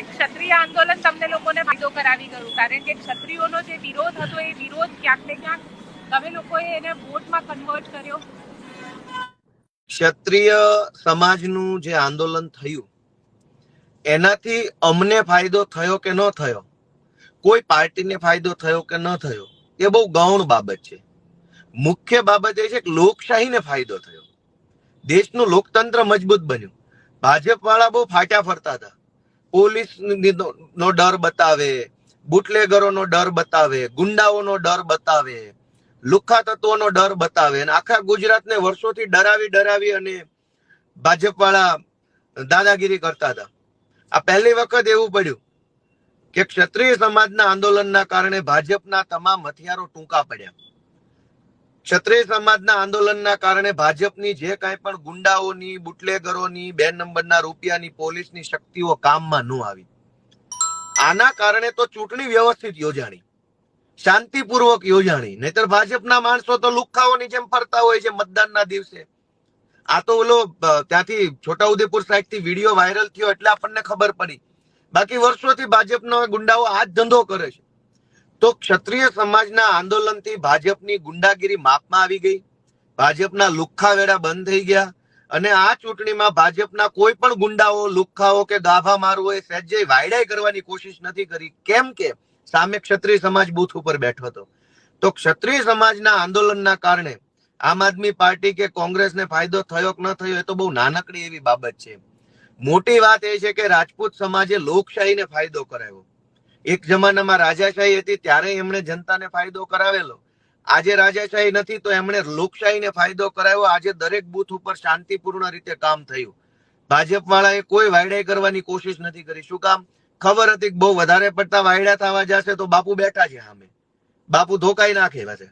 કે ક્ષત્રિય આંદોલન તમને લોકોને ફાયદો કરાવી ગયું? કારણ કે ક્ષત્રિયોનો જે વિરોધ હતો, એ વિરોધ ક્યાંક ને ક્યાંક તમે લોકોએ એને વોટમાં કન્વર્ટ કર્યો. ક્ષત્રિય સમાજનું જે આંદોલન થયું, એનાથી અમને ફાયદો થયો કે ન થયો? કોઈ પાર્ટીને ફાયદો થયો કે ન થયો? એ બહુ ગૌણ બાબત છે. મુખ્ય બાબત એ છે કે લોકશાહીને ફાયદો થયો. દેશનું લોકતંત્ર મજબૂત બન્યું. ભાજપ વાળા બહુ ફાટ્યા ફરતા હતા. પોલીસ નો ડર બતાવે, બુટલેગરોનો ડર બતાવે, ગુંડાઓનો ડર બતાવે લુખા તત્વોનો ડર બતાવે. અને આખા ગુજરાતને વર્ષોથી ડરાવી ડરાવી અને ભાજપ વાળા દાદાગીરી કરતા હતા. આ પહેલી વખત એવું પડ્યું કે ક્ષત્રિય સમાજના આંદોલનના કારણે ભાજપના તમામ હથિયારો ટૂંકા પડ્યા. ક્ષત્રિય સમાજના આંદોલનના કારણે ભાજપની જે કાંઈ પણ ગુંડાઓની, બુટલેગરોની, બે નંબરના રૂપિયાની, પોલીસની શક્તિઓ કામમાં ન આવી. આના કારણે તો ચૂંટણી વ્યવસ્થિત યોજાણી. શાંતિપૂર્વક યોજાણી. નહીતર ભાજપના માણસો તો લુખ્ખાઓની જેમ ફરતા હોય છે મતદાનના દિવસે. આ તો ઓલો ત્યાંથી છોટાઉદેપુર સાઈડથી વીડિયો વાયરલ થયો એટલે આપણને ખબર પડી. બાકી વર્ષોથી ભાજપનો ગુંડાઓ આ જ ધંધો કરે છે. તો ક્ષત્રિય સમાજના આંદોલનથી ભાજપની ગુંડાગીરી માપમાં આવી ગઈ. ભાજપના લુખ્ખા વેડા બંધ થઈ ગયા અને આ ચૂંટણીમાં ભાજપના કોઈ પણ ગુંડાઓ, લુખ્ખાઓ કે ગાભા મારવો એ સહેજે વાયડાઈ કરવાની કોશિશ નથી કરી. કેમ કે સામે ક્ષત્રિય સમાજ બૂથ ઉપર બેઠો હતો. તો ક્ષત્રિય સમાજના આંદોલનના કારણે આમ આદમી પાર્ટી કે કોંગ્રેસને ફાયદો થયો કે ન થયો એ તો બહુ નાનકડી એવી બાબત છે. મોટી વાત એ છે કે રાજપૂત સમાજે લોકશાહીને ફાયદો કરાવ્યો. એક જમાનામાં રાજાશાહી હતી, ત્યારે એમણે જનતાને ફાયદો કરાવેલો. આજે રાજાશાહી નથી, તો એમણે લોકશાહીને ફાયદો કરાવ્યો. આજે દરેક બૂથ ઉપર શાંતિપૂર્ણ રીતે કામ થયું. ભાજપ વાળાએ કોઈ વાયડાઈ કરવાની કોશિશ નથી કરી. શું કામ? ખબર હતી બહુ વધારે પડતા વાયડા થવા જશે તો બાપુ બેઠા છે સામે. બાપુ ધોકાઈ નાખે છે.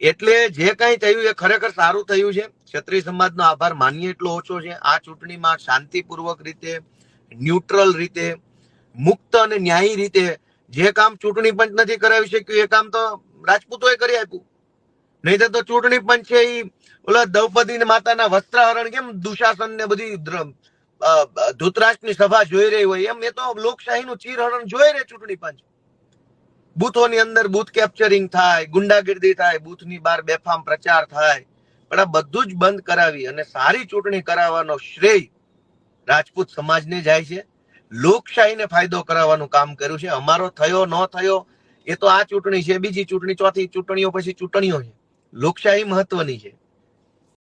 એટલે જે કઈ થયું એ ખરેખર સારું થયું છે. ક્ષત્રિય સમાજનો આભાર માનીએ એટલો ઓછો છે. આ ચૂંટણીમાં શાંતિપૂર્વક રીતે, ન્યુટ્રલ રીતે મુક્ત અને ન્યાયી રીતે જે કામ ચૂંટણી પંચ નથી કરાવી શક્યું એ કામ તો રાજપૂતોએ કરી આપ્યું. નહીં તો ચૂંટણી પંચ છે એ ઓલા દ્રૌપદી માતાના વસ્ત્રહરણ કેમ દુશાસન ને બધી ધૃતરાષ્ટ્રની સભા જોઈ રહી હોય? એમ એ તો લોકશાહીનું ચીરહરણ જોઈ રહે ચૂંટણી પંચ. બૂથોની અંદર બૂથ કેપ્ચરિંગ થાય, ગુંડાગીર્દી થાય, બૂથની બહાર બેફામ પ્રચાર થાય. પણ આ બધું જ બંધ કરાવી અને સારી ચૂંટણી કરાવવાનો શ્રેય રાજપૂત સમાજને જાય છે. લોકશાહીને ફાયદો કરાવવાનું કામ કર્યું છે. અમારો થયો, ન થયો, એ તો આ ચૂંટણી છે, બીજી ચૂંટણી, ચોથી ચૂંટણીઓ, પછી ચૂંટણીઓ છે. લોકશાહી મહત્વની છે.